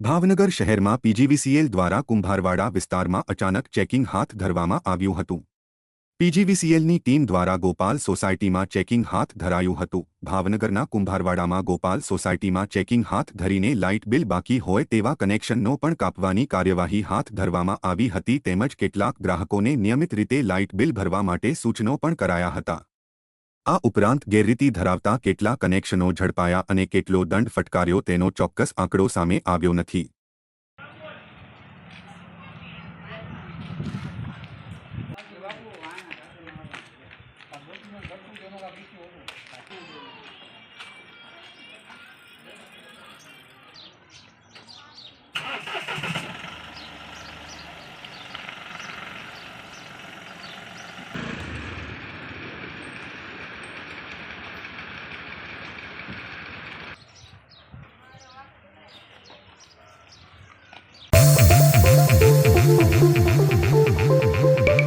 ભાવનગર શહેરમાં પીજીવીસીએલ દ્વારા કુંભારવાડા વિસ્તારમાં અચાનક ચેકિંગ હાથ ધરવામાં આવ્યું હતું. પીજીવીસીએલની ટીમ દ્વારા ગોપાલ સોસાયટીમાં ચેકિંગ હાથ ધરાયું હતું. ભાવનગરના કુંભારવાડામાં ગોપાલ સોસાયટીમાં ચેકિંગ હાથ ધરીને લાઇટ બિલ બાકી હોય તેવા કનેક્શનનો પણ કાપવાની કાર્યવાહી હાથ ધરવામાં આવી હતી તેમજ કેટલાક ગ્રાહકોને નિયમિત રીતે લાઇટ બિલ ભરવા માટે સૂચનો પણ કરાયા હતા. આ ઉપરાંત ગેરરીતિ ધરાવતા કેટલા કનેક્શનો ઝડપાયા અને કેટલો દંડ ફટકાર્યો તેનો ચોક્કસ આંકડો સામે આવ્યો નથી.